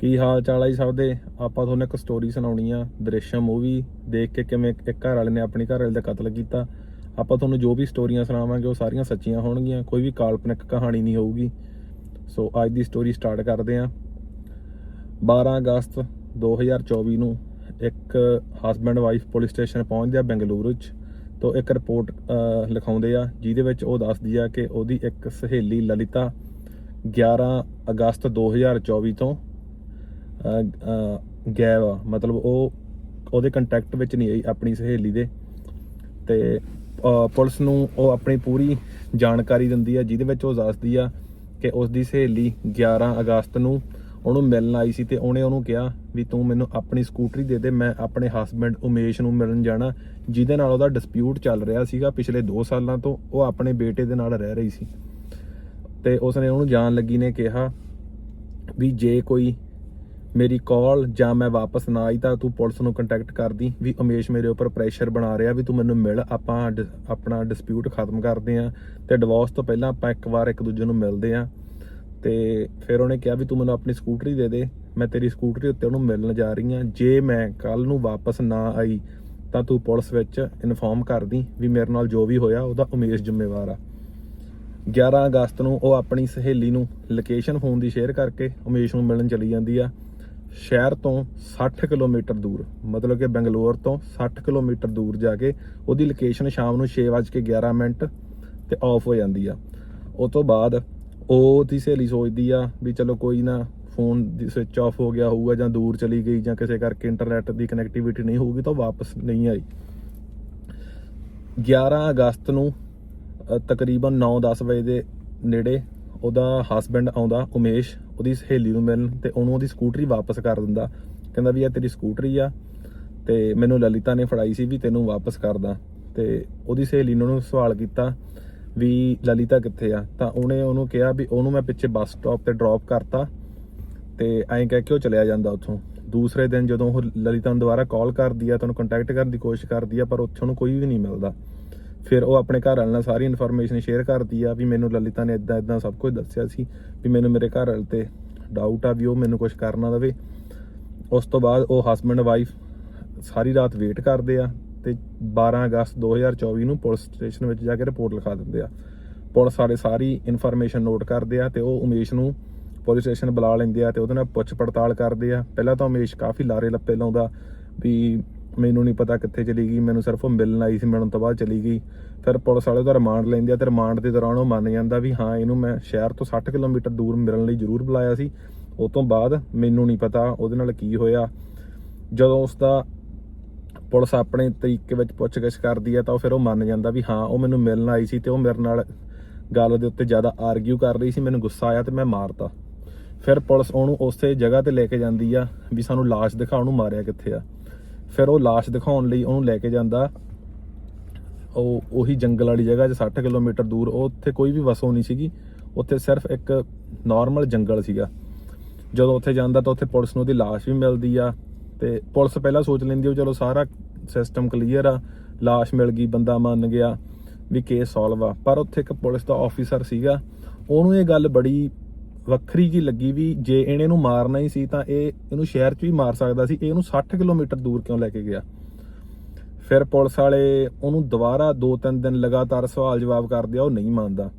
ਕੀ ਹਾਲ ਚਾਲ ਆ ਜੀ ਸਭ ਦੇ? ਆਪਾਂ ਤੁਹਾਨੂੰ ਇੱਕ ਸਟੋਰੀ ਸੁਣਾਉਣੀ ਆ, ਦ੍ਰਿਸ਼ਮ ਮੂਵੀ ਦੇਖ ਕੇ ਕਿਵੇਂ ਇੱਕ ਘਰ ਵਾਲੇ ਨੇ ਆਪਣੀ ਘਰ ਵਾਲੇ ਦਾ ਕਤਲ ਕੀਤਾ। ਆਪਾਂ ਤੁਹਾਨੂੰ ਜੋ ਵੀ ਸਟੋਰੀਆਂ ਸੁਣਾਵਾਂਗੇ, ਉਹ ਸਾਰੀਆਂ ਸੱਚੀਆਂ ਹੋਣਗੀਆਂ, ਕੋਈ ਵੀ ਕਾਲਪਨਿਕ ਕਹਾਣੀ ਨਹੀਂ ਹੋਊਗੀ। ਸੋ ਅੱਜ ਦੀ ਸਟੋਰੀ ਸਟਾਰਟ ਕਰਦੇ ਆਂ। 12 ਅਗਸਤ 2024 ਨੂੰ ਇੱਕ ਹਸਬੰਡ ਵਾਈਫ ਪੁਲਿਸ ਸਟੇਸ਼ਨ ਪਹੁੰਚਦੇ ਆ ਬੈਂਗਲੁਰੂ 'ਚ। ਤੋਂ ਇੱਕ ਰਿਪੋਰਟ ਲਿਖਾਉਂਦੇ ਆ, ਜਿਹਦੇ ਵਿੱਚ ਉਹ ਦੱਸਦੀ ਆ ਕਿ ਉਹਦੀ ਇੱਕ ਸਹੇਲੀ ਲਲਿਤਾ 11 ਅਗਸਤ 2024 ਤੋਂ ਅਹ, ਆ। ਮਤਲਬ ਉਹ ਉਹਦੇ ਕੰਟੈਕਟ ਵਿੱਚ ਨਹੀਂ ਆਈ ਆਪਣੀ ਸਹੇਲੀ ਦੇ। ਤੇ ਪੁਲਿਸ ਨੂੰ ਉਹ ਆਪਣੀ ਪੂਰੀ ਜਾਣਕਾਰੀ ਦਿੰਦੀ ਆ ਜਿਹਦੇ ਵਿੱਚ ਉਹ ਦੱਸਦੀ ਆ ਕਿ ਉਸ ਦੀ ਸਹੇਲੀ 11 ਅਗਸਤ ਨੂੰ ਉਹਨੂੰ ਮਿਲਣ ਆਈ ਸੀ ਤੇ ਉਹਨੇ ਉਹਨੂੰ ਕਿਹਾ ਵੀ ਤੂੰ ਮੈਨੂੰ ਆਪਣੀ ਸਕੂਟਰੀ ਦੇ ਦੇ ਮੈਂ ਆਪਣੇ ਹਸਬੰਡ ਉਮੇਸ਼ ਨੂੰ ਮਿਲਣ ਜਾਣਾ ਜਿਹਦੇ ਨਾਲ ਉਹਦਾ ਡਿਸਪਿਊਟ ਚੱਲ ਰਿਹਾ ਸੀਗਾ ਪਿਛਲੇ 2 ਸਾਲਾਂ ਤੋਂ ਉਹ ਆਪਣੇ ਬੇਟੇ ਦੇ ਨਾਲ ਰਹਿ ਰਹੀ ਸੀ। ਤੇ ਉਸਨੇ ਉਹਨੂੰ ਜਾਣ ਲੱਗੀ ਨੇ ਕਿਹਾ ਵੀ ਜੇ ਕੋਈ ਮੇਰੀ ਕਾਲ ਜਾਂ ਮੈਂ ਵਾਪਸ ਨਾ ਆਈ ਤਾਂ ਤੂੰ ਪੁਲਿਸ ਨੂੰ ਕੰਟੈਕਟ ਕਰਦੀ ਵੀ ਉਮੇਸ਼ ਮੇਰੇ ਉੱਪਰ ਪ੍ਰੈਸ਼ਰ ਬਣਾ ਰਿਹਾ ਵੀ ਤੂੰ ਮੈਨੂੰ ਮਿਲ, ਆਪਾਂ ਡਿ- ਆਪਣਾ ਡਿਸਪਿਊਟ ਖਤਮ ਕਰਦੇ ਆਂ ਤੇ ਡਿਵੋਰਸ ਤੋਂ ਪਹਿਲਾਂ ਆਪਾਂ ਇੱਕ ਵਾਰ ਇੱਕ ਦੂਜੇ ਨੂੰ ਮਿਲਦੇ ਆਂ ਤੇ ਫਿਰ ਉਹਨੇ ਕਿਹਾ ਵੀ ਤੂੰ ਮੈਨੂੰ ਆਪਣੀ ਸਕੂਟਰੀ ਦੇ ਦੇ, ਮੈਂ ਤੇਰੀ ਸਕੂਟਰੀ ਉੱਤੇ ਉਹਨੂੰ ਮਿਲਣ ਜਾ ਰਹੀ ਆਂ ਜੇ ਮੈਂ ਕੱਲ ਨੂੰ ਵਾਪਸ ਨਾ ਆਈ ਤਾਂ ਤੂੰ ਪੁਲਿਸ ਵਿੱਚ ਇਨਫੋਰਮ ਕਰਦੀ ਵੀ ਮੇਰੇ ਨਾਲ ਜੋ ਵੀ ਹੋਇਆ ਉਹਦਾ ਉਮੇਸ਼ ਜ਼ਿੰਮੇਵਾਰ ਆ। 11 ਅਗਸਤ ਨੂੰ ਉਹ ਆਪਣੀ ਸਹੇਲੀ ਨੂੰ ਲੋਕੇਸ਼ਨ ਫੋਨ ਦੀ ਸ਼ੇਅਰ ਕਰਕੇ ਉਮੇਸ਼ ਨੂੰ ਮਿਲਣ ਚਲੀ ਜਾਂਦੀ ਆ। ਸ਼ਹਿਰ ਤੋਂ 60 ਕਿਲੋਮੀਟਰ ਦੂਰ, ਮਤਲਬ ਕਿ ਬੰਗਲੌਰ ਤੋਂ 60 ਕਿਲੋਮੀਟਰ ਦੂਰ ਜਾ ਕੇ ਉਹਦੀ ਲੋਕੇਸ਼ਨ ਸ਼ਾਮ ਨੂੰ 6:11 ਮਿੰਟ ਤੇ ਆਫ ਹੋ ਜਾਂਦੀ ਆ। ਉਸ ਤੋਂ ਬਾਅਦ ਉਹ ਦੀ ਸਹੇਲੀ ਸੋਚਦੀ ਆ ਵੀ ਚਲੋ ਕੋਈ ਨਾ ਫੋਨ ਦੀ ਸਵਿਚ ਆਫ ਹੋ ਗਿਆ ਹੋਊਗਾ ਜਾਂ ਦੂਰ ਚਲੀ ਗਈ ਜਾਂ ਕਿਸੇ ਕਰਕੇ ਇੰਟਰਨੈਟ ਦੀ ਕਨੈਕਟੀਵਿਟੀ ਨਹੀਂ ਹੋਊਗੀ ਤਾਂ ਉਹ ਵਾਪਸ ਨਹੀਂ ਆਈ। 11 ਅਗਸਤ ਨੂੰ ਤਕਰੀਬਨ 9-10 ਵਜੇ ਦੇ ਨੇੜੇ ਉਹਦਾ ਹਸਬੰਡ ਆਉਂਦਾ, ਉਮੇਸ਼। ਉਹਦੀ ਸਹੇਲੀ ਨੂੰ ਮਿਲਣ ਤੇ ਉਹਨੂੰ ਉਹਦੀ ਸਕੂਟਰੀ ਵਾਪਸ ਕਰ ਦਿੰਦਾ। ਕਹਿੰਦਾ ਵੀ ਇਹ ਤੇਰੀ ਸਕੂਟਰੀ ਆ ਤੇ ਮੈਨੂੰ ਲਲਿਤਾ ਨੇ ਫੜਾਈ ਸੀ ਵੀ ਤੈਨੂੰ ਵਾਪਸ ਕਰਦਾ ਤੇ ਉਹਦੀ ਸਹੇਲੀ ਨੇ ਉਹਨੂੰ ਸਵਾਲ ਕੀਤਾ ਵੀ ਲਲਿਤਾ ਕਿੱਥੇ ਆ? ਤਾਂ ਉਹਨੇ ਉਹਨੂੰ ਕਿਹਾ ਵੀ ਉਹਨੂੰ ਮੈਂ ਪਿੱਛੇ ਬੱਸ ਸਟਾਪ ਤੇ ਡ੍ਰੌਪ ਕਰਤਾ ਤੇ ਐਂ ਕਹਿ ਕੇ ਉਹ ਚਲਿਆ ਜਾਂਦਾ ਉੱਥੋਂ। ਦੂਸਰੇ ਦਿਨ ਜਦੋਂ ਉਹ ਲਲਿਤਾ ਨੂੰ ਦੁਬਾਰਾ ਕਾਲ ਕਰਦੀ ਆ ਤੁਹਾਨੂੰ ਕੰਟੈਕਟ ਕਰਨ ਦੀ ਕੋਸ਼ਿਸ਼ ਕਰਦੀ ਆ, ਪਰ ਉੱਥੋਂ ਨੂੰ ਕੋਈ ਵੀ ਨਹੀਂ ਮਿਲਦਾ। ਫਿਰ ਉਹ ਆਪਣੇ ਘਰ ਵਾਲੇ ਨਾਲ ਸਾਰੀ ਇਨਫੋਰਮੇਸ਼ਨ ਸ਼ੇਅਰ ਕਰਦੀ ਆ ਵੀ ਮੈਨੂੰ ਲਲਿਤਾ ਨੇ ਇਦਾਂ ਇਦਾਂ ਸਭ ਕੁਝ ਦੱਸਿਆ ਸੀ, ਵੀ ਮੈਨੂੰ ਮੇਰੇ ਘਰ ਵਾਲੇ ਤੇ ਡਾਊਟ ਆ ਵੀ ਉਹ ਮੈਨੂੰ ਕੁਝ ਕਰਨਾ ਦੇਵੇ। ਉਸ ਤੋਂ ਬਾਅਦ ਉਹ ਹਸਬੰਡ ਵਾਈਫ ਸਾਰੀ ਰਾਤ ਵੇਟ ਕਰਦੇ ਆ ਤੇ 12 ਅਗਸਤ 2024 ਨੂੰ ਪੁਲਿਸ ਸਟੇਸ਼ਨ ਵਿੱਚ ਜਾ ਕੇ ਰਿਪੋਰਟ ਲਿਖਾ ਦਿੰਦੇ ਆ। ਪੁਲਿਸ ਸਾਰੇ ਸਾਰੀ ਇਨਫੋਰਮੇਸ਼ਨ ਨੋਟ ਕਰਦੇ ਆ ਤੇ ਉਹ ਉਮੇਸ਼ ਨੂੰ ਪੁਲਿਸ ਸਟੇਸ਼ਨ ਬੁਲਾ ਲੈਂਦੇ ਆ ਤੇ ਉਹਦੇ ਨਾਲ ਪੁੱਛ ਪੜਤਾਲ ਕਰਦੇ ਆ। ਪਹਿਲਾਂ ਤਾਂ ਉਮੇਸ਼ ਕਾਫੀ ਲਾਰੇ ਲੱਪੇ ਲਾਉਂਦਾ ਵੀ ਮੈਨੂੰ ਨਹੀਂ ਪਤਾ ਕਿੱਥੇ ਚਲੀ ਗਈ, ਮੈਨੂੰ ਸਿਰਫ ਉਹ ਮਿਲਣ ਆਈ ਸੀ, ਮਿਲਣ ਤੋਂ ਬਾਅਦ ਚਲੀ ਗਈ। ਫਿਰ ਪੁਲਿਸ ਵਾਲੇ ਉਹਦਾ ਰਿਮਾਂਡ ਲੈਂਦੇ ਆ ਤੇ ਰਿਮਾਂਡ ਦੇ ਦੌਰਾਨ ਉਹ ਮੰਨ ਜਾਂਦਾ ਵੀ ਹਾਂ, ਇਹਨੂੰ ਮੈਂ ਸ਼ਹਿਰ ਤੋਂ 60 ਕਿਲੋਮੀਟਰ ਦੂਰ ਮਿਲਣ ਲਈ ਜ਼ਰੂਰ ਬੁਲਾਇਆ ਸੀ। ਉਸ ਤੋਂ ਬਾਅਦ ਮੈਨੂੰ ਨਹੀਂ ਪਤਾ ਉਹਦੇ ਨਾਲ ਕੀ ਹੋਇਆ। ਜਦੋਂ ਉਸ ਦਾ ਪੁਲਿਸ ਆਪਣੇ ਤਰੀਕੇ ਵਿੱਚ ਪੁੱਛਗਿੱਛ ਕਰਦੀ ਆ ਤਾਂ ਉਹ ਫਿਰ ਉਹ ਮੰਨ ਜਾਂਦਾ ਵੀ ਹਾਂ, ਉਹ ਮੈਨੂੰ ਮਿਲਣ ਆਈ ਸੀ ਤੇ ਉਹ ਮੇਰੇ ਨਾਲ ਗੱਲ ਦੇ ਉੱਤੇ ਜ਼ਿਆਦਾ ਆਰਗਿਊ ਕਰ ਰਹੀ ਸੀ, ਮੈਨੂੰ ਗੁੱਸਾ ਆਇਆ ਤੇ ਮੈਂ ਮਾਰਤਾ। ਫਿਰ ਪੁਲਿਸ ਉਹਨੂੰ ਉਸੇ ਜਗ੍ਹਾ ਤੇ ਲੈ ਕੇ ਜਾਂਦੀ ਆ ਵੀ ਸਾਨੂੰ ਲਾਸ਼ ਦਿਖਾ, ਉਹਨੂੰ ਮਾਰਿਆ ਕਿੱਥੇ ਆ। ਫਿਰ ਉਹ ਲਾਸ਼ ਦਿਖਾਉਣ ਲਈ ਉਹਨੂੰ ਲੈ ਕੇ ਜਾਂਦਾ। ਉਹ ਉਹੀ ਜੰਗਲ ਵਾਲੀ ਜਗ੍ਹਾ 'ਚ 60 ਕਿਲੋਮੀਟਰ ਦੂਰ, ਉਹ ਉੱਥੇ ਕੋਈ ਵੀ ਵਸੋਂ ਨਹੀਂ ਸੀਗੀ। ਉੱਥੇ ਸਿਰਫ ਇੱਕ ਨਾਰਮਲ ਜੰਗਲ ਸੀਗਾ। ਜਦੋਂ ਉੱਥੇ ਜਾਂਦਾ ਤਾਂ ਉੱਥੇ ਪੁਲਿਸ ਨੂੰ ਉਹਦੀ ਲਾਸ਼ ਵੀ ਮਿਲਦੀ ਆ ਤੇ ਪੁਲਿਸ ਪਹਿਲਾਂ ਸੋਚ ਲੈਂਦੀ ਉਹ ਚਲੋ ਸਾਰਾ ਸਿਸਟਮ ਕਲੀਅਰ ਆ, ਲਾਸ਼ ਮਿਲ ਗਈ, ਬੰਦਾ ਮੰਨ ਗਿਆ ਵੀ ਕੇਸ ਸੋਲਵ ਆ। ਪਰ ਉੱਥੇ ਇੱਕ ਪੁਲਿਸ ਦਾ ਆਫੀਸਰ ਸੀਗਾ, ਉਹਨੂੰ ਇਹ ਗੱਲ ਬੜੀ ਵੱਖਰੀ ਜੀ ਲੱਗੀ ਵੀ ਜੇ ਇਹਨੇ ਨੂੰ ਮਾਰਨਾ ਹੀ ਸੀ ਤਾਂ ਇਹ ਇਹਨੂੰ ਸ਼ਹਿਰ 'ਚ ਵੀ ਮਾਰ ਸਕਦਾ ਸੀ। ਇਹ ਇਹਨੂੰ 60 ਕਿਲੋਮੀਟਰ ਦੂਰ ਕਿਉਂ ਲੈ ਕੇ ਗਿਆ? ਫਿਰ ਪੁਲਿਸ ਵਾਲੇ ਉਹਨੂੰ ਦੁਬਾਰਾ 2-3 ਦਿਨ ਲਗਾਤਾਰ ਸਵਾਲ ਜਵਾਬ ਕਰਦੇ ਆ, ਉਹ ਨਹੀਂ ਮੰਨਦਾ।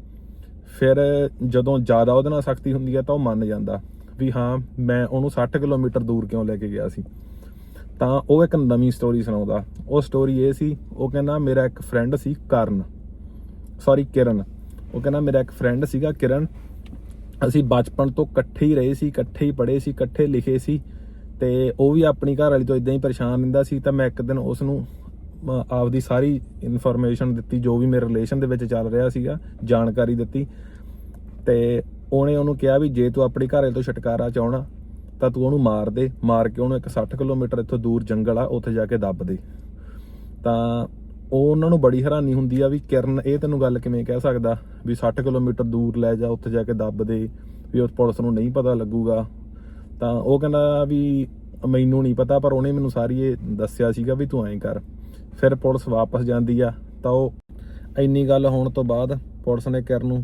ਫਿਰ ਜਦੋਂ ਜ਼ਿਆਦਾ ਉਹਦੇ ਨਾਲ ਸਖਤੀ ਹੁੰਦੀ ਹੈ ਤਾਂ ਉਹ ਮੰਨ ਜਾਂਦਾ ਵੀ ਹਾਂ, ਮੈਂ ਉਹਨੂੰ 60 ਕਿਲੋਮੀਟਰ ਦੂਰ ਕਿਉਂ ਲੈ ਕੇ ਗਿਆ ਸੀ। ਤਾਂ ਉਹ ਇੱਕ ਨਵੀਂ ਸਟੋਰੀ ਸੁਣਾਉਂਦਾ। ਉਹ ਸਟੋਰੀ ਇਹ ਸੀ, ਉਹ ਕਹਿੰਦਾ ਮੇਰਾ ਇੱਕ ਫਰੈਂਡ ਸੀ ਕਰਨ। ਸੌਰੀ ਕਿਰਨ। ਉਹ ਕਹਿੰਦਾ ਮੇਰਾ ਇੱਕ ਫਰੈਂਡ ਸੀਗਾ ਕਿਰਨ। ਅਸੀਂ ਬਚਪਨ ਤੋਂ ਇਕੱਠੇ ਹੀ ਰਹੇ ਸੀ, ਇਕੱਠੇ ਹੀ ਪੜ੍ਹੇ ਸੀ, ਇਕੱਠੇ ਲਿਖੇ ਸੀ ਤੇ ਉਹ ਵੀ ਆਪਣੀ ਘਰ ਵਾਲੀ ਤੋਂ ਇਦਾਂ ਹੀ ਪਰੇਸ਼ਾਨ ਰਹਿੰਦਾ ਸੀ ਤਾਂ ਮੈਂ ਇੱਕ ਦਿਨ ਉਸ ਨੂੰ ਆਪਦੀ ਸਾਰੀ ਇਨਫੋਰਮੇਸ਼ਨ ਦਿੱਤੀ, ਜੋ ਵੀ ਮੇਰੇ ਰਿਲੇਸ਼ਨ ਦੇ ਵਿੱਚ ਚੱਲ ਰਿਹਾ ਸੀਗਾ, ਜਾਣਕਾਰੀ ਦਿੱਤੀ ਤੇ ਉਹਨੇ ਉਹਨੂੰ ਕਿਹਾ ਵੀ ਜੇ ਤੂੰ ਆਪਣੀ ਘਰ ਵਾਲੇ ਤੋਂ ਛੁਟਕਾਰਾ ਚਾਹਣਾ ਤਾਂ ਤੂੰ ਉਹਨੂੰ ਮਾਰ ਦੇ, ਮਾਰ ਕੇ ਉਹਨੂੰ ਇੱਕ 60 ਕਿਲੋਮੀਟਰ ਇੱਥੋਂ ਦੂਰ ਜੰਗਲ ਆ, ਉੱਥੇ ਜਾ ਕੇ ਦੱਬ ਦੇ। ਤਾਂ ਉਹ ਉਹਨਾਂ ਨੂੰ ਬੜੀ ਹੈਰਾਨੀ ਹੁੰਦੀ ਆ ਵੀ ਕਿਰਨ, ਇਹ ਤੈਨੂੰ ਗੱਲ ਕਿਵੇਂ ਕਹਿ ਸਕਦਾ? ਵੀ 60 ਕਿਲੋਮੀਟਰ ਦੂਰ ਲੈ ਜਾ, ਉੱਥੇ ਜਾ ਕੇ ਦੱਬ ਦੇ, ਵੀ ਉਸ ਪੁਲਿਸ ਨੂੰ ਨਹੀਂ ਪਤਾ ਲੱਗੂਗਾ। ਤਾਂ ਉਹ ਕਹਿੰਦਾ ਵੀ ਮੈਨੂੰ ਨਹੀਂ ਪਤਾ, ਪਰ ਉਹਨੇ ਮੈਨੂੰ ਸਾਰੀ ਇਹ ਦੱਸਿਆ ਸੀਗਾ ਵੀ ਤੂੰ ਐਂ ਕਰ। ਫਿਰ ਪੁਲਿਸ ਵਾਪਸ ਜਾਂਦੀ ਆ। ਤਾਂ ਉਹ ਇੰਨੀ ਗੱਲ ਹੋਣ ਤੋਂ ਬਾਅਦ ਪੁਲਿਸ ਨੇ ਕਿਰਨ ਨੂੰ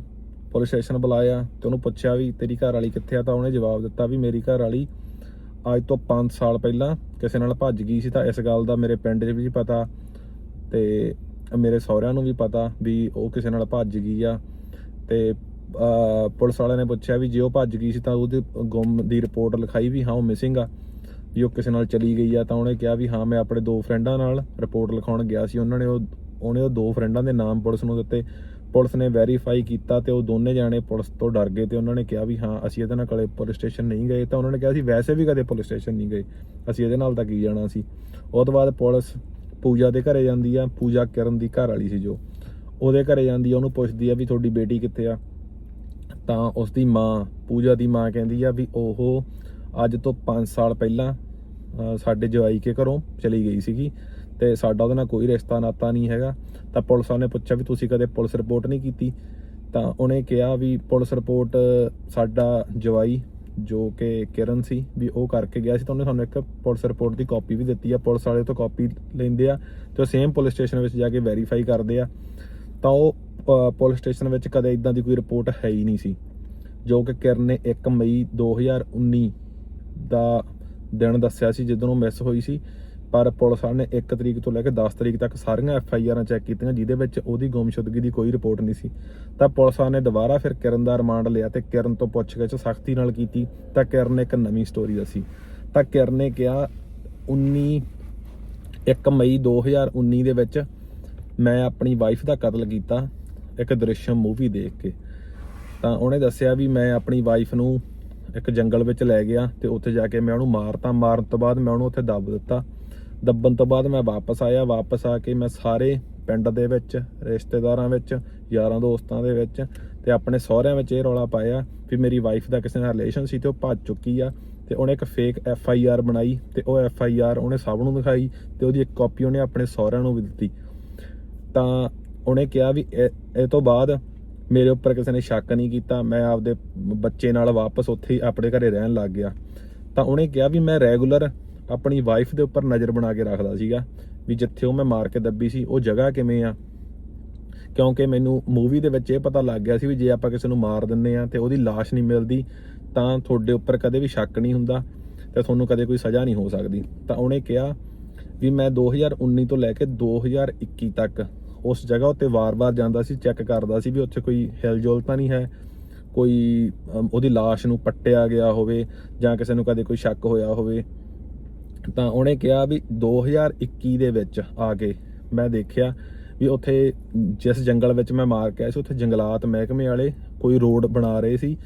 ਪੁਲਿਸ ਸਟੇਸ਼ਨ ਬੁਲਾਇਆ ਤੇ ਉਹਨੂੰ ਪੁੱਛਿਆ ਵੀ ਤੇਰੀ ਘਰ ਵਾਲੀ ਕਿੱਥੇ ਆ? ਤਾਂ ਉਹਨੇ ਜਵਾਬ ਦਿੱਤਾ ਵੀ ਮੇਰੀ ਘਰ ਵਾਲੀ ਅੱਜ ਤੋਂ 5 ਸਾਲ ਪਹਿਲਾਂ ਕਿਸੇ ਨਾਲ ਭੱਜ ਗਈ ਸੀ। ਤਾਂ ਇਸ ਗੱਲ ਦਾ ਮੇਰੇ ਪਿੰਡ 'ਚ ਵੀ ਪਤਾ ਤੇ ਮੇਰੇ ਸਹੁਰਿਆਂ ਨੂੰ ਵੀ ਪਤਾ ਵੀ ਉਹ ਕਿਸੇ ਨਾਲ ਭੱਜ ਗਈ ਆ। ਤੇ ਪੁਲਿਸ ਵਾਲਿਆਂ ਨੇ ਪੁੱਛਿਆ ਵੀ ਜੇ ਉਹ ਭੱਜ ਗਈ ਸੀ ਤਾਂ ਉਹਦੇ ਗੁੰਮ ਦੀ ਰਿਪੋਰਟ ਲਿਖਾਈ ਵੀ ਹਾਂ ਉਹ ਮਿਸਿੰਗ ਆ, ਵੀ ਉਹ ਕਿਸੇ ਨਾਲ ਚਲੀ ਗਈ ਆ। ਤਾਂ ਉਹਨੇ ਕਿਹਾ ਵੀ ਹਾਂ, ਮੈਂ ਆਪਣੇ ਦੋ ਫਰੈਂਡਾਂ ਨਾਲ ਰਿਪੋਰਟ ਲਿਖਾਉਣ ਗਿਆ ਸੀ। ਉਹਨਾਂ ਨੇ ਉਹ, ਉਹਨੇ ਉਹ ਦੋ ਫਰੈਂਡਾਂ ਦੇ ਨਾਮ ਪੁਲਿਸ ਨੂੰ ਦਿੱਤੇ। ਪੁਲਿਸ ਨੇ ਵੈਰੀਫਾਈ ਕੀਤਾ ਤੇ ਉਹ ਦੋਨੇ ਜਾਣੇ ਪੁਲਿਸ ਤੋਂ ਡਰ ਗਏ ਤੇ ਉਹਨਾਂ ਨੇ ਕਿਹਾ ਵੀ ਹਾਂ, ਅਸੀਂ ਇਹਦੇ ਨਾਲ ਕਦੇ ਪੁਲਿਸ ਸਟੇਸ਼ਨ ਨਹੀਂ ਗਏ। ਤਾਂ ਉਹਨਾਂ ਨੇ ਕਿਹਾ ਸੀ, ਵੈਸੇ ਵੀ ਕਦੇ ਪੁਲਿਸ ਸਟੇਸ਼ਨ ਨਹੀਂ ਗਏ। ਅਸੀਂ ਇਹਦੇ ਨਾਲ ਤਾਂ ਕੀ ਜਾਣਾ ਸੀ। ਉਹ ਤੋਂ ਬਾਅਦ ਪੁਲਿਸ ਪੂਜਾ ਦੇ ਘਰੇ ਜਾਂਦੀ ਆ, ਪੂਜਾ ਕਿਰਨ ਦੀ ਘਰ ਵਾਲੀ ਸੀ ਜੋ। ਉਹਦੇ ਘਰੇ ਜਾਂਦੀ ਆ, ਉਹਨੂੰ ਪੁੱਛਦੀ ਆ ਵੀ ਤੁਹਾਡੀ ਬੇਟੀ ਕਿੱਥੇ ਆ? ਤਾਂ ਉਸ ਦੀ ਮਾਂ, ਪੂਜਾ ਦੀ ਮਾਂ ਕਹਿੰਦੀ ਆ ਵੀ ਉਹ ਅੱਜ ਤੋਂ 5 ਸਾਲ ਪਹਿਲਾਂ ਸਾਡੇ ਜਵਾਈ ਕੇ ਘਰੋਂ ਚਲੀ ਗਈ ਸੀਗੀ ਤੇ ਸਾਡਾ ਉਹਦੇ ਨਾਲ ਕੋਈ ਰਿਸ਼ਤਾ ਨਾਤਾ ਨਹੀਂ ਹੈਗਾ। ਤਾਂ ਪੁਲਿਸ ਵਾਲੇ ਪੁੱਛਿਆ ਵੀ ਤੁਸੀਂ ਕਦੇ ਪੁਲਿਸ ਰਿਪੋਰਟ ਨਹੀਂ ਕੀਤੀ? ਤਾਂ ਉਹਨੇ ਕਿਹਾ ਵੀ ਪੁਲਿਸ ਰਿਪੋਰਟ ਸਾਡਾ ਜਵਾਈ ਜੋ ਕਿ ਕਿਰਨ ਸੀ, ਵੀ ਉਹ ਕਰਕੇ ਗਿਆ ਸੀ ਤਾਂ ਉਹਨੇ ਸਾਨੂੰ ਇੱਕ ਪੁਲਿਸ ਰਿਪੋਰਟ ਦੀ ਕਾਪੀ ਵੀ ਦਿੱਤੀ ਆ। ਪੁਲਿਸ ਵਾਲੇ ਤੋਂ ਕਾਪੀ ਲੈਂਦੇ ਆ ਤੇ ਸੇਮ ਪੁਲਿਸ ਸਟੇਸ਼ਨ ਵਿੱਚ ਜਾ ਕੇ ਵੈਰੀਫਾਈ ਕਰਦੇ ਆ। ਤਾਂ ਉਹ ਪੁਲਿਸ ਸਟੇਸ਼ਨ ਵਿੱਚ ਕਦੇ ਇਦਾਂ ਦੀ ਕੋਈ ਰਿਪੋਰਟ ਹੈ ਹੀ ਨਹੀਂ ਸੀ, ਜੋ ਕਿ ਕਿਰਨ ਨੇ 1 ਮਈ 2019 ਦਾ ਦਿਨ ਦੱਸਿਆ ਸੀ, ਜਦੋਂ ਉਹ ਮਿਸ ਹੋਈ ਸੀ। ਪਰ ਪੁਲਿਸ ਵਾਲੇ ਨੇ 1 ਤਰੀਕ ਤੋਂ ਲੈ ਕੇ 10 ਤਰੀਕ ਤੱਕ ਸਾਰੀਆਂ ਐਫ ਆਈ ਆਰਾਂ ਚੈੱਕ ਕੀਤੀਆਂ, ਜਿਹਦੇ ਵਿੱਚ ਉਹਦੀ ਗੁੰਮਸ਼ੁਦਗੀ ਦੀ ਕੋਈ ਰਿਪੋਰਟ ਨਹੀਂ ਸੀ। ਤਾਂ ਪੁਲਿਸ ਵਾਲੇ ਨੇ ਦੁਬਾਰਾ ਫਿਰ ਕਿਰਨ ਦਾ ਰਿਮਾਂਡ ਲਿਆ ਤੇ ਕਿਰਨ ਤੋਂ ਪੁੱਛਗਿੱਛ ਸਖਤੀ ਨਾਲ ਕੀਤੀ, ਤਾਂ ਕਿਰਨ ਨੇ ਇੱਕ ਨਵੀਂ ਸਟੋਰੀ ਦੱਸੀ। ਤਾਂ ਕਿਰਨ ਨੇ ਕਿਹਾ 19 1 ਮਈ 2019 ਦੇ ਵਿੱਚ ਮੈਂ ਆਪਣੀ ਵਾਈਫ ਦਾ ਕਤਲ ਕੀਤਾ, ਇੱਕ ਦ੍ਰਿਸ਼ਮ ਮੂਵੀ ਦੇਖ ਕੇ। ਤਾਂ ਉਹਨੇ ਦੱਸਿਆ ਵੀ ਮੈਂ ਆਪਣੀ ਵਾਈਫ ਨੂੰ ਇੱਕ ਜੰਗਲ ਵਿੱਚ ਲੈ ਗਿਆ ਤੇ ਉੱਥੇ ਜਾ ਕੇ ਮੈਂ ਉਹਨੂੰ ਮਾਰਤਾ। ਮਾਰਨ ਤੋਂ ਬਾਅਦ ਮੈਂ ਉਹਨੂੰ ਉੱਥੇ ਦੱਬ ਦਿੱਤਾ। ਦੱਬਣ ਤੋਂ ਬਾਅਦ ਮੈਂ ਵਾਪਸ ਆਇਆ, ਵਾਪਸ ਆ ਕੇ ਮੈਂ ਸਾਰੇ ਪਿੰਡ ਦੇ ਵਿੱਚ, ਰਿਸ਼ਤੇਦਾਰਾਂ ਵਿੱਚ, ਯਾਰਾਂ ਦੋਸਤਾਂ ਦੇ ਵਿੱਚ ਤੇ ਆਪਣੇ ਸਹੁਰਿਆਂ ਵਿੱਚ ਇਹ ਰੌਲਾ ਪਾਇਆ ਵੀ ਮੇਰੀ ਵਾਈਫ ਦਾ ਕਿਸੇ ਨਾਲ ਰਿਲੇਸ਼ਨ ਸੀ ਤੇ ਉਹ ਭੱਜ ਚੁੱਕੀ ਆ ਤੇ ਉਹਨੇ ਇੱਕ ਫੇਕ ਐਫ ਆਈ ਆਰ ਬਣਾਈ ਤੇ ਉਹ ਐਫ ਆਈ ਆਰ ਉਹਨੇ ਸਭ ਨੂੰ ਦਿਖਾਈ ਤੇ ਉਹਦੀ ਇੱਕ ਕਾਪੀ ਉਹਨੇ ਆਪਣੇ ਸਹੁਰਿਆਂ ਨੂੰ ਵੀ ਦਿੱਤੀ। ਤਾਂ ਉਹਨੇ ਕਿਹਾ ਵੀ ਇਹ ਇਹ ਤੋਂ ਬਾਅਦ ਮੇਰੇ ਉੱਪਰ ਕਿਸੇ ਨੇ ਸ਼ੱਕ ਨਹੀਂ ਕੀਤਾ, ਮੈਂ ਆਪਦੇ ਬੱਚੇ ਨਾਲ ਵਾਪਸ ਉੱਥੇ ਹੀ ਆਪਣੇ ਘਰੇ ਰਹਿਣ ਲੱਗ ਗਿਆ। ਤਾਂ ਉਹਨੇ ਕਿਹਾ ਵੀ ਮੈਂ ਰੈਗੂਲਰ ਆਪਣੀ ਵਾਈਫ ਦੇ ਉੱਪਰ ਨਜ਼ਰ ਬਣਾ ਕੇ ਰੱਖਦਾ ਸੀਗਾ ਵੀ ਜਿੱਥੇ ਉਹ ਮੈਂ ਮਾਰ ਕੇ ਦੱਬੀ ਸੀ, ਉਹ ਜਗ੍ਹਾ ਕਿਵੇਂ ਆ? ਕਿਉਂਕਿ ਮੈਨੂੰ ਮੂਵੀ ਦੇ ਵਿੱਚ ਇਹ ਪਤਾ ਲੱਗ ਗਿਆ ਸੀ ਵੀ ਜੇ ਆਪਾਂ ਕਿਸੇ ਨੂੰ ਮਾਰ ਦਿੰਨੇ ਆ ਤੇ ਉਹਦੀ ਲਾਸ਼ ਨਹੀਂ ਮਿਲਦੀ, ਤਾਂ ਤੁਹਾਡੇ ਉੱਪਰ ਕਦੇ ਵੀ ਸ਼ੱਕ ਨਹੀਂ ਹੁੰਦਾ ਤੇ ਤੁਹਾਨੂੰ ਕਦੇ ਕੋਈ ਸਜ਼ਾ ਨਹੀਂ ਹੋ ਸਕਦੀ। ਤਾਂ ਉਹਨੇ ਕਿਹਾ ਵੀ ਮੈਂ 2019 ਤੋਂ ਲੈ ਕੇ 2021 ਤੱਕ ਉਸ ਜਗ੍ਹਾ ਉੱਤੇ ਵਾਰ-ਵਾਰ ਜਾਂਦਾ ਸੀ ਚੈੱਕ ਕਰਦਾ ਸੀ ਵੀ ਉੱਥੇ ਕੋਈ ਹਿਲਜੁਲ ਤਾਂ ਨਹੀਂ ਹੈ, ਕੋਈ ਉਹਦੀ ਲਾਸ਼ ਨੂੰ ਪੱਟਿਆ ਗਿਆ ਹੋਵੇ ਜਾਂ ਕਿਸੇ ਨੂੰ ਕਦੇ ਕੋਈ ਸ਼ੱਕ ਹੋਇਆ ਹੋਵੇ। ਤਾਂ ਉਹਨੇ ਕਿਹਾ ਵੀ 2021 ਦੇ ਵਿੱਚ ਆ ਕੇ ਮੈਂ ਦੇਖਿਆ ਵੀ ਉੱਥੇ ਜਿਸ ਜੰਗਲ ਵਿੱਚ ਮੈਂ ਮਾਰ ਕੇ ਆਇਆ ਸੀ, ਉੱਥੇ ਜੰਗਲਾਤ ਮਹਿਕਮੇ ਵਾਲੇ ਕੋਈ ਰੋਡ ਬਣਾ ਰਹੇ ਸੀ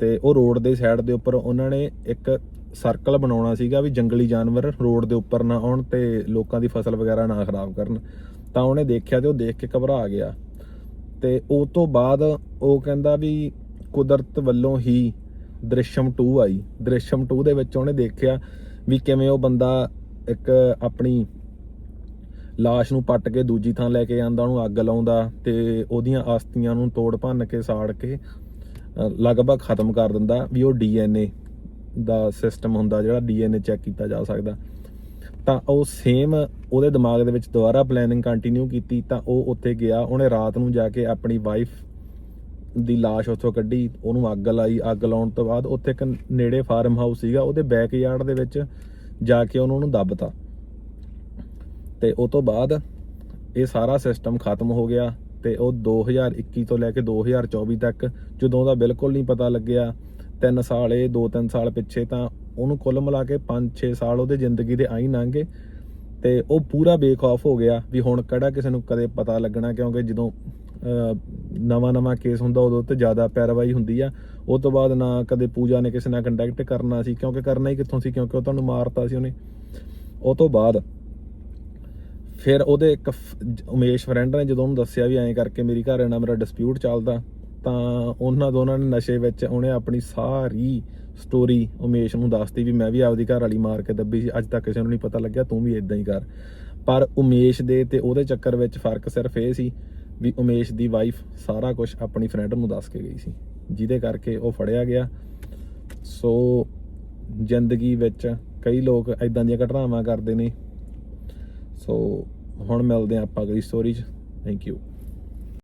ਤੇ ਉਹ ਰੋਡ ਦੇ ਸਾਈਡ ਦੇ ਉੱਪਰ ਉਹਨਾਂ ਨੇ ਇੱਕ ਸਰਕਲ ਬਣਾਉਣਾ ਸੀਗਾ ਵੀ ਜੰਗਲੀ ਜਾਨਵਰ ਰੋਡ ਦੇ ਉੱਪਰ ਨਾ ਆਉਣ ਤੇ ਲੋਕਾਂ ਦੀ ਫਸਲ ਵਗੈਰਾ ਨਾ ਖਰਾਬ ਕਰਨ। ਤਾਂ ਉਹਨੇ ਦੇਖਿਆ ਤੇ ਉਹ ਦੇਖ ਕੇ ਘਬਰਾ ਗਿਆ। ਤੇ ਉਹ ਤੋਂ ਬਾਅਦ ਉਹ ਕਹਿੰਦਾ ਵੀ ਕੁਦਰਤ ਵੱਲੋਂ ਹੀ ਦ੍ਰਿਸ਼ਮ 2 ਆਈ। ਦ੍ਰਿਸ਼ਮ 2 ਦੇ ਵਿੱਚ ਉਹਨੇ ਦੇਖਿਆ ਵੀ ਕਿਵੇਂ ਉਹ ਬੰਦਾ ਇੱਕ ਆਪਣੀ ਲਾਸ਼ ਨੂੰ ਪੱਟ ਕੇ ਦੂਜੀ ਥਾਂ ਲੈ ਕੇ ਜਾਂਦਾ, ਉਹਨੂੰ ਅੱਗ ਲਾਉਂਦਾ ਤੇ ਉਹਦੀਆਂ ਆਸਤੀਆਂ ਨੂੰ ਤੋੜ ਭੰਨ ਕੇ, ਸਾੜ ਕੇ ਲਗਭਗ ਖਤਮ ਕਰ ਦਿੰਦਾ ਵੀ ਉਹ ਡੀਐਨਏ ਦਾ ਸਿਸਟਮ ਹੁੰਦਾ ਜਿਹੜਾ ਡੀਐਨਏ ਚੈੱਕ ਕੀਤਾ ਜਾ ਸਕਦਾ। ਤਾਂ ਉਹ ਸੇਮ ਉਹਦੇ ਦਿਮਾਗ ਦੇ ਵਿੱਚ ਦੁਬਾਰਾ ਪਲੈਨਿੰਗ ਕੰਟੀਨਿਊ ਕੀਤੀ ਤਾਂ ਉਹ ਉੱਥੇ ਗਿਆ, ਉਹਨੇ ਰਾਤ ਨੂੰ ਜਾ ਕੇ ਆਪਣੀ ਵਾਈਫ ਦੀ ਲਾਸ਼ ਉੱਥੋਂ ਕੱਢੀ, ਉਹਨੂੰ ਅੱਗ ਲਾਈ, ਅੱਗ ਲਾਉਣ ਤੋਂ ਬਾਅਦ ਉੱਥੇ ਇੱਕ ਨੇੜੇ ਫਾਰਮ ਹਾਊਸ ਸੀਗਾ, ਉਹਦੇ ਬੈਕਯਾਰਡ ਦੇ ਵਿੱਚ ਜਾ ਕੇ ਉਹਨੂੰ ਉਹਨੂੰ ਦੱਬਤਾ। ਤੇ ਉਹ ਤੋਂ ਬਾਅਦ ਇਹ ਸਾਰਾ ਸਿਸਟਮ ਖਤਮ ਹੋ ਗਿਆ ਤੇ ਉਹ 2021 ਤੋਂ ਲੈ ਕੇ 2024 ਤੱਕ ਜਦੋਂ ਦਾ ਬਿਲਕੁਲ ਨਹੀਂ ਪਤਾ ਲੱਗਿਆ 3 ਸਾਲ ਇਹ 2-3 ਸਾਲ ਪਿੱਛੇ ਤਾਂ ਉਹਨੂੰ ਕੁੱਲ ਮਿਲਾ ਕੇ 5-6 ਸਾਲ ਉਹਦੇ ਜ਼ਿੰਦਗੀ ਦੇ ਆਈ ਲੰਘੇ ਤੇ ਉਹ ਪੂਰਾ ਬੇਖੌਫ ਹੋ ਗਿਆ ਵੀ ਹੁਣ ਕਿਹੜਾ ਕਿਸੇ ਨੂੰ ਕਦੇ ਪਤਾ ਲੱਗਣਾ ਕਿਉਂਕਿ ਜਦੋਂ ਨਵਾਂ ਨਵਾਂ ਕੇਸ ਹੁੰਦਾ ਉਦੋਂ ਤੇ ਜ਼ਿਆਦਾ ਪੈਰਵਾਈ ਹੁੰਦੀ ਆ। ਉਹ ਤੋਂ ਬਾਅਦ ਨਾ ਕਦੇ ਪੂਜਾ ਨੇ ਕਿਸੇ ਨਾਲ ਕੰਟੈਕਟ ਕਰਨਾ ਸੀ, ਕਿਉਂਕਿ ਕਰਨਾ ਹੀ ਕਿੱਥੋਂ ਸੀ, ਕਿਉਂਕਿ ਉਹ ਤੁਹਾਨੂੰ ਮਾਰਤਾ ਸੀ ਉਹਨੇ। ਉਹ ਤੋਂ ਬਾਅਦ ਫਿਰ ਉਹਦੇ ਇੱਕ ਉਮੇਸ਼ ਫਰੈਂਡ ਨੇ ਜਦੋਂ ਉਹਨੂੰ ਦੱਸਿਆ ਵੀ ਐਂ ਕਰਕੇ ਮੇਰੀ ਘਰ ਨਾਲ ਮੇਰਾ ਡਿਸਪਿਊਟ ਚੱਲਦਾ, ਤਾਂ ਉਹਨਾਂ ਦੋਨਾਂ ਨੇ ਨਸ਼ੇ ਵਿੱਚ ਉਹਨੇ ਆਪਣੀ ਸਾਰੀ ਸਟੋਰੀ ਉਮੇਸ਼ ਨੂੰ ਦੱਸਤੀ ਵੀ ਮੈਂ ਵੀ ਆਪਦੀ ਘਰ ਵਾਲੀ ਮਾਰ ਕੇ ਦੱਬੀ ਸੀ, ਅੱਜ ਤੱਕ ਕਿਸੇ ਨੂੰ ਨਹੀਂ ਪਤਾ ਲੱਗਿਆ, ਤੂੰ ਵੀ ਇਦਾਂ ਹੀ ਕਰ। ਪਰ ਉਮੇਸ਼ ਦੇ ਤੇ ਉਹਦੇ ਚੱਕਰ ਵਿੱਚ ਫ਼ਰਕ ਸਿਰਫ ਇਹ ਸੀ ਵੀ ਉਮੇਸ਼ ਦੀ ਵਾਈਫ ਸਾਰਾ ਕੁਝ ਆਪਣੀ ਫਰੈਂਡ ਨੂੰ ਦੱਸ ਕੇ ਗਈ ਸੀ, ਜਿਹਦੇ ਕਰਕੇ ਉਹ ਫੜਿਆ ਗਿਆ। ਸੋ ਜ਼ਿੰਦਗੀ ਵਿੱਚ ਕਈ ਲੋਕ ਇਦਾਂ ਦੀਆਂ ਘਟਨਾਵਾਂ ਕਰਦੇ ਨੇ। ਸੋ ਹੁਣ ਮਿਲਦੇ ਹਾਂ ਆਪਾਂ ਅਗਲੀ ਸਟੋਰੀ 'ਚ। Thank you